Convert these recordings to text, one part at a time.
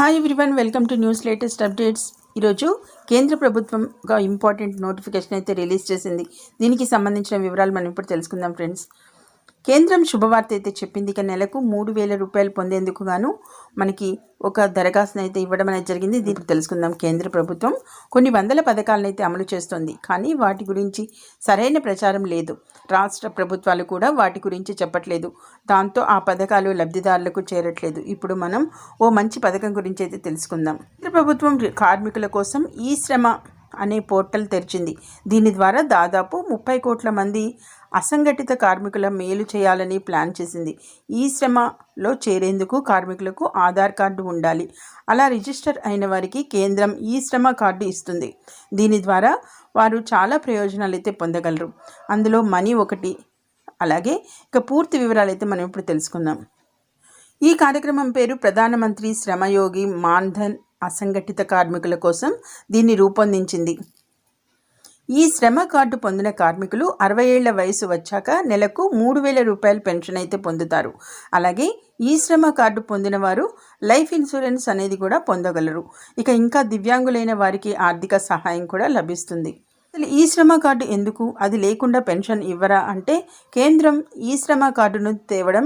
Hi everyone welcome to news latest updates ఈరోజు కేంద్ర ప్రభుత్వం ఒక ఇంపార్టెంట్ నోటిఫికేషన్ అయితే రిలీజ్ చేసింది. దీనికి సంబంధించిన వివరాలు మనం ఇప్పుడు తెలుసుకుందాం ఫ్రెండ్స్ కేంద్రం శుభవార్త అయితే చెప్పింది. ఇక నెలకు మూడు వేల రూపాయలు పొందేందుకు గాను మనకి ఒక దరఖాస్తును అయితే ఇవ్వడం అనేది జరిగింది. దీనికి తెలుసుకుందాం. కేంద్ర ప్రభుత్వం కొన్ని వందల పథకాలను అయితే అమలు చేస్తోంది. కానీ వాటి గురించి సరైన ప్రచారం లేదు. రాష్ట్ర ప్రభుత్వాలు కూడా వాటి గురించి చెప్పట్లేదు. దాంతో ఆ పథకాలు లబ్ధిదారులకు చేరట్లేదు. ఇప్పుడు మనం ఓ మంచి పథకం గురించి అయితే తెలుసుకుందాం. కేంద్ర ప్రభుత్వం కార్మికుల కోసం ఈ శ్రమ అనే పోర్టల్ తెరిచింది. దీని ద్వారా దాదాపు ముప్పై కోట్ల మంది అసంఘటిత కార్మికుల మేలు చేయాలని ప్లాన్ చేసింది. ఈ శ్రమలో చేరేందుకు కార్మికులకు ఆధార్ కార్డు ఉండాలి. అలా రిజిస్టర్ అయిన వారికి కేంద్రం ఈ శ్రమ కార్డు ఇస్తుంది. దీని ద్వారా వారు చాలా ప్రయోజనాలు అయితే పొందగలరు. అందులో మనీ ఒకటి అలాగే ఇక పూర్తి వివరాలు అయితే మనం ఇప్పుడు తెలుసుకుందాం. ఈ కార్యక్రమం పేరు ప్రధానమంత్రి శ్రమయోగి మాన్ధన్ అసంఘటిత కార్మికుల కోసం దీన్ని రూపొందించింది. ఈ శ్రమ కార్డు పొందిన కార్మికులు అరవై ఏళ్ళ వయసు వచ్చాక నెలకు మూడు వేల రూపాయల పెన్షన్ అయితే పొందుతారు. అలాగే ఈ శ్రమ కార్డు పొందిన వారు లైఫ్ ఇన్సూరెన్స్ అనేది కూడా పొందగలరు. ఇక ఇంకా దివ్యాంగులైన వారికి ఆర్థిక సహాయం కూడా లభిస్తుంది. అసలు ఈ శ్రమ కార్డు ఎందుకు? అది లేకుండా పెన్షన్ ఇవ్వరా? అంటే కేంద్రం ఈ శ్రమ కార్డును తేవడం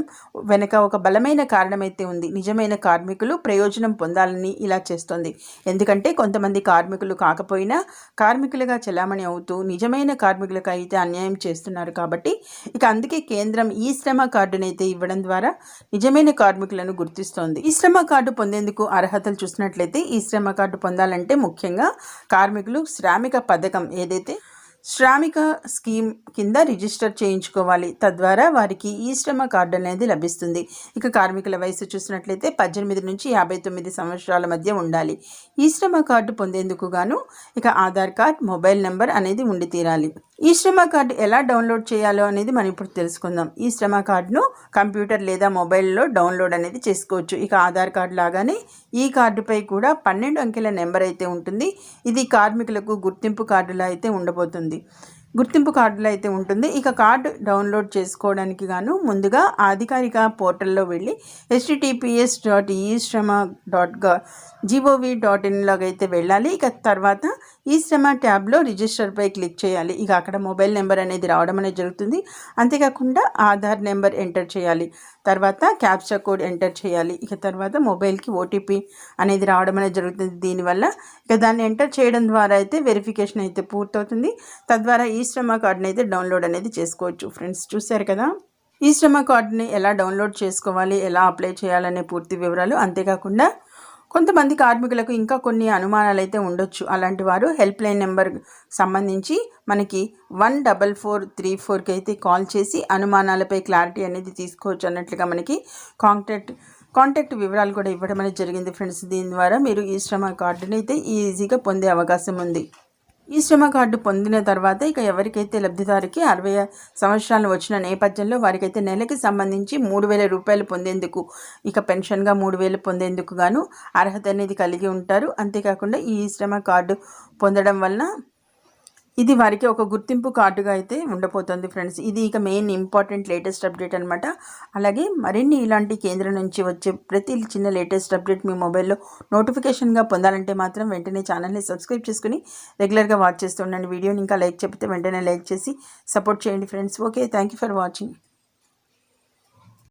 వెనక ఒక బలమైన కారణమైతే ఉంది. నిజమైన కార్మికులు ప్రయోజనం పొందాలని ఇలా చేస్తుంది. ఎందుకంటే కొంతమంది కార్మికులు కాకపోయినా కార్మికులుగా చెలామణి అవుతూ నిజమైన కార్మికులకు అయితే అన్యాయం చేస్తున్నారు కాబట్టి ఇక అందుకే కేంద్రం ఈ శ్రమ కార్డునైతే ఇవ్వడం ద్వారా నిజమైన కార్మికులను గుర్తిస్తోంది. ఈ శ్రమ కార్డు పొందేందుకు అర్హతలు చూసినట్లయితే ఈ శ్రమ కార్డు పొందాలంటే ముఖ్యంగా కార్మికులు శ్రామిక పథకం ఏదైతే ఏదైతే శ్రామిక స్కీమ్ కింద రిజిస్టర్ చేయించుకోవాలి తద్వారా వారికి ఈ శ్రమ కార్డు అనేది లభిస్తుంది. ఇక కార్మికుల వయసు చూసినట్లయితే పద్దెనిమిది నుంచి యాభై తొమ్మిది సంవత్సరాల మధ్య ఉండాలి. ఈ శ్రమ కార్డు పొందేందుకు గాను ఇక ఆధార్ కార్డ్ మొబైల్ నెంబర్ అనేది ఉండి తీరాలి. ఈ శ్రమ కార్డు ఎలా డౌన్లోడ్ చేయాలో అనేది మనం ఇప్పుడు తెలుసుకుందాం. ఈ శ్రమ కార్డును కంప్యూటర్ లేదా మొబైల్లో డౌన్లోడ్ అనేది చేసుకోవచ్చు. ఇక ఆధార్ కార్డు లాగానే ఈ కార్డుపై కూడా పన్నెండు అంకెల నెంబర్ అయితే ఉంటుంది. ఇది కార్మికులకు గుర్తింపు కార్డులా అయితే ఉండబోతుంది. గుర్తింపు కార్డులు అయితే ఉంటుంది. ఇక కార్డు డౌన్లోడ్ చేసుకోవడానికి గాను ముందుగా అధికారిక పోర్టల్లో వెళ్ళి హెచ్టిటిపిఎస్ డాట్ ఈ శ్రమ డాట్గా జీఓవి డాట్ ఇన్లోకి అయితే వెళ్ళాలి. ఇక తర్వాత ఈ శ్రమ ట్యాబ్లో రిజిస్టర్పై క్లిక్ చేయాలి. ఇక అక్కడ మొబైల్ నెంబర్ అనేది రావడం అనేది జరుగుతుంది. అంతేకాకుండా ఆధార్ నెంబర్ ఎంటర్ చేయాలి. తర్వాత క్యాప్చా కోడ్ ఎంటర్ చేయాలి. ఇక తర్వాత మొబైల్కి ఓటీపీ అనేది రావడం అనేది జరుగుతుంది. దీనివల్ల ఇక దాన్ని ఎంటర్ చేయడం ద్వారా అయితే వెరిఫికేషన్ అయితే పూర్తవుతుంది. తద్వారా ఈ శ్రమ కార్డుని అయితే డౌన్లోడ్ అనేది చేసుకోవచ్చు. ఫ్రెండ్స్ చూశారు కదా? ఈ శ్రమ కార్డుని ఎలా డౌన్లోడ్ చేసుకోవాలి? ఎలా అప్లై చేయాలనే పూర్తి వివరాలు అంతేకాకుండా కొంతమంది కార్మికులకు ఇంకా కొన్ని అనుమానాలు అయితే ఉండొచ్చు. అలాంటి వారు హెల్ప్ లైన్ నెంబర్ సంబంధించి మనకి వన్ డబల్ ఫోర్ త్రీ ఫోర్కి అయితే కాల్ చేసి అనుమానాలపై క్లారిటీ అనేది తీసుకోవచ్చు అన్నట్లుగా మనకి కాంటాక్ట్ కాంటాక్ట్ వివరాలు కూడా ఇవ్వడం అనేది జరిగింది. ఫ్రెండ్స్ దీని ద్వారా మీరు ఈ శ్రమ కార్డుని అయితే ఈజీగా పొందే అవకాశం ఉంది. ఈ శ్రమ కార్డు పొందిన తర్వాత ఇక ఎవరికైతే లబ్ధిదారికి అరవై సంవత్సరాలు వచ్చిన నేపథ్యంలో వారికైతే నెలకి సంబంధించి మూడు వేల రూపాయలు పొందేందుకు ఇక పెన్షన్గా మూడు వేలు పొందేందుకు గాను అర్హత అనేది కలిగి ఉంటారు. అంతేకాకుండా ఈ శ్రమ కార్డు పొందడం వలన ఇది వారికి ఒక గుర్తింపు కార్డుగా అయితే ఉండబోతుంది ఫ్రెండ్స్. ఇది ఇక మెయిన్ ఇంపార్టెంట్ లేటెస్ట్ అప్డేట్ అనమాట అలాగే మరిన్ని ఇలాంటి కేంద్రం నుంచి వచ్చే ప్రతి చిన్న లేటెస్ట్ అప్డేట్ మీ మొబైల్లో నోటిఫికేషన్గా పొందాలంటే మాత్రం వెంటనే ఛానల్ని సబ్స్క్రైబ్ చేసుకుని రెగ్యులర్గా వాచ్ చేస్తుండండి వీడియోని ఇంకా లైక్ చెప్తే వెంటనే లైక్ చేసి సపోర్ట్ చేయండి friends. Okay thank for watching.